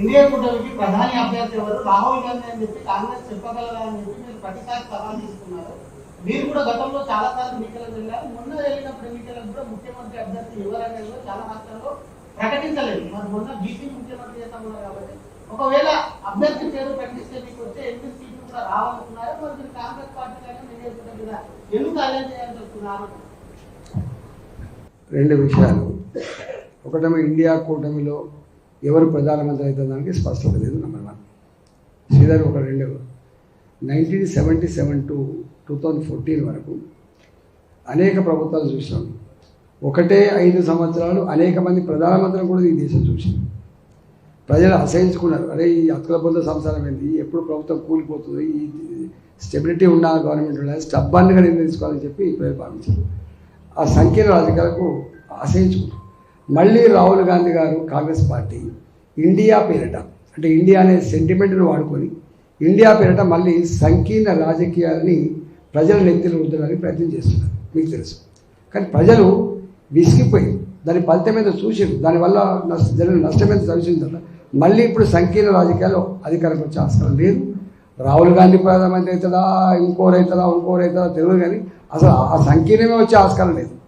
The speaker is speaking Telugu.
ఇండియా కూటమికి ప్రధాని అభ్యర్థి ఎవరు? రాహుల్ గాంధీ అని చెప్పి కాంగ్రెస్ చెప్పగలరా అని చెప్పి మీరు ప్రతిసారి సవాల్ తీసుకున్నారు మీరు కూడా గతంలో చాలా సార్లు ఎన్నికలకు వెళ్ళారు. మొన్న వెళ్ళినప్పుడు ఎన్నికలకు కూడా ముఖ్యమంత్రి అభ్యర్థి ఎవరనేది చాలా రాష్ట్రాల్లో ప్రకటించలేదు. మరి మొన్న బీసీ ముఖ్యమంత్రి చేస్తామన్నారు కాబట్టి. ఒకవేళ అభ్యర్థి పేరు ప్రకటిస్తే మీకు వచ్చే ఎనిమిది సీట్లు కూడా రావాలనుకున్నారు? మరి మీరు కాంగ్రెస్ పార్టీ కానీ ఎన్డీఏ కూటమి మీద ఎందుకు అలైన్ చేయాల్సి వస్తున్నారు రెండు విషయాలు. ఒకటేమో ఇండియా కూటమిలో ఎవరు ప్రధానమంత్రి అవుతుందానికి స్పష్టత లేదు నెంబర్ వన్ శ్రీధర్ ఒక రెండు. Nineteen seventy seven to two thousand fourteen వరకు అనేక ప్రభుత్వాలు చూసాం ఒకటే ఐదు సంవత్సరాలు అనేక మంది ప్రధానమంత్రులు కూడా ఈ దేశం చూసింది ప్రజలు అసహించుకున్నారు. అరే ఈ అతుల పొంద సంసారం ఏంది? ఎప్పుడు ప్రభుత్వం కూలిపోతుంది? ఈ స్టెబిలిటీ ఉండాలి గవర్నమెంట్ ఉండాలి స్టబ్బాన్గా నిర్ణయించుకోవాలని చెప్పి ప్రజలు భావించారు. ఆ సంకీర్ణ రాజకీయాలకు ఆశయించుకుంటారు మళ్ళీ రాహుల్ గాంధీ గారు కాంగ్రెస్ పార్టీ ఇండియా పేరిట అంటే ఇండియా అనే సెంటిమెంట్ను వాడుకొని ఇండియా పేరిట మళ్ళీ సంకీర్ణ రాజకీయాలని ప్రజల నెత్తిన రుద్దడానికి ప్రయత్నం చేస్తున్నారు. మీకు తెలుసు. కానీ ప్రజలు విసిగిపోయి దాని ఫలితం మీద చూసారు దానివల్ల నష్ట జరిగిన నష్టం ఎంత తర్వాత మళ్ళీ ఇప్పుడు సంకీర్ణ రాజకీయాల్లో అధికారం వచ్చే ఆస్కారం లేదు. రాహుల్ గాంధీ ప్రధానమంత్రి అవుతుందా ఇంకోరు అవుతుందా ఇంకోరు అవుతుందా తెలియదు కానీ అసలు ఆ సంకీర్ణమే వచ్చే ఆస్కారం లేదు.